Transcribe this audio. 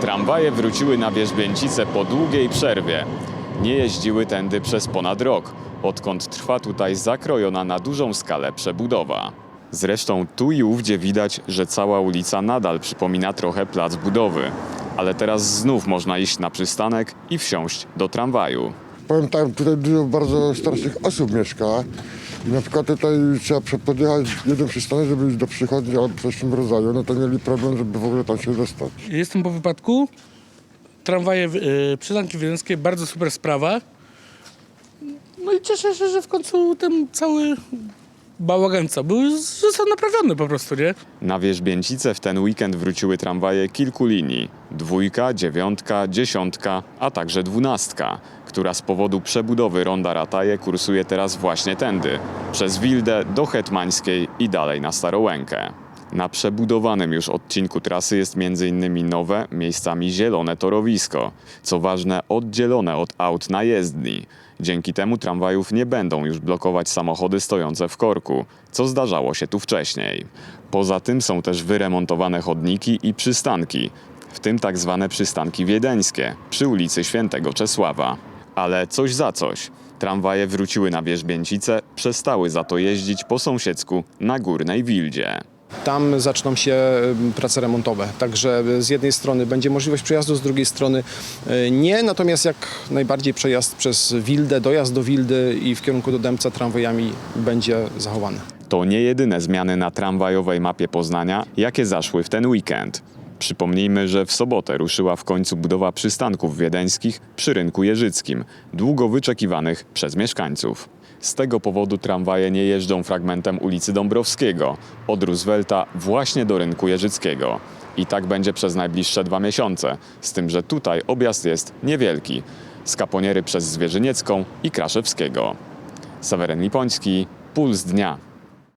Tramwaje wróciły na Wierzbięcice po długiej przerwie. Nie jeździły tędy przez ponad rok, odkąd trwa tutaj zakrojona na dużą skalę przebudowa. Zresztą tu i ówdzie widać, że cała ulica nadal przypomina trochę plac budowy. Ale teraz znów można iść na przystanek i wsiąść do tramwaju. Powiem tak, tutaj dużo bardzo starszych osób mieszka. Na przykład tutaj trzeba podjechać jeden przystanek, żeby iść do przychodni albo coś w tym rodzaju, no to mieli problem, żeby w ogóle tam się dostać. Jestem po wypadku. Tramwaje, y, przystanki wiedeńskie, bardzo super sprawa. No i cieszę się, że w końcu ten cały bałagan co był, został naprawiony po prostu, nie? Na Wierzbięcice w ten weekend wróciły tramwaje kilku linii. Dwójka, dziewiątka, dziesiątka, a także dwunastka, która z powodu przebudowy Ronda Rataje kursuje teraz właśnie tędy, przez Wildę do Hetmańskiej i dalej na Starołękę. Na przebudowanym już odcinku trasy jest m.in. nowe, miejscami zielone torowisko, co ważne oddzielone od aut na jezdni. Dzięki temu tramwajów nie będą już blokować samochody stojące w korku, co zdarzało się tu wcześniej. Poza tym są też wyremontowane chodniki i przystanki, w tym tak zwane przystanki wiedeńskie przy ulicy Świętego Czesława. Ale coś za coś. Tramwaje wróciły na Wierzbięcice, przestały za to jeździć po sąsiedzku na Górnej Wildzie. Tam zaczną się prace remontowe. Także e, z jednej strony będzie możliwość przejazdu, z drugiej strony e, nie. Natomiast jak najbardziej przejazd przez Wildę, dojazd do Wildy i w kierunku do Dębca tramwajami będzie zachowany. To nie jedyne zmiany na tramwajowej mapie Poznania, jakie zaszły w ten weekend. Przypomnijmy, że w sobotę ruszyła w końcu budowa przystanków wiedeńskich przy rynku jeżyckim, długo wyczekiwanych przez mieszkańców. Z tego powodu tramwaje nie jeżdżą fragmentem ulicy Dąbrowskiego, od Roosevelta właśnie do rynku jeżyckiego. I tak będzie przez najbliższe dwa miesiące, z tym, że tutaj objazd jest niewielki. Z Kaponiery przez Zwierzyniecką i Kraszewskiego. Seweryn Lipoński, Puls Dnia.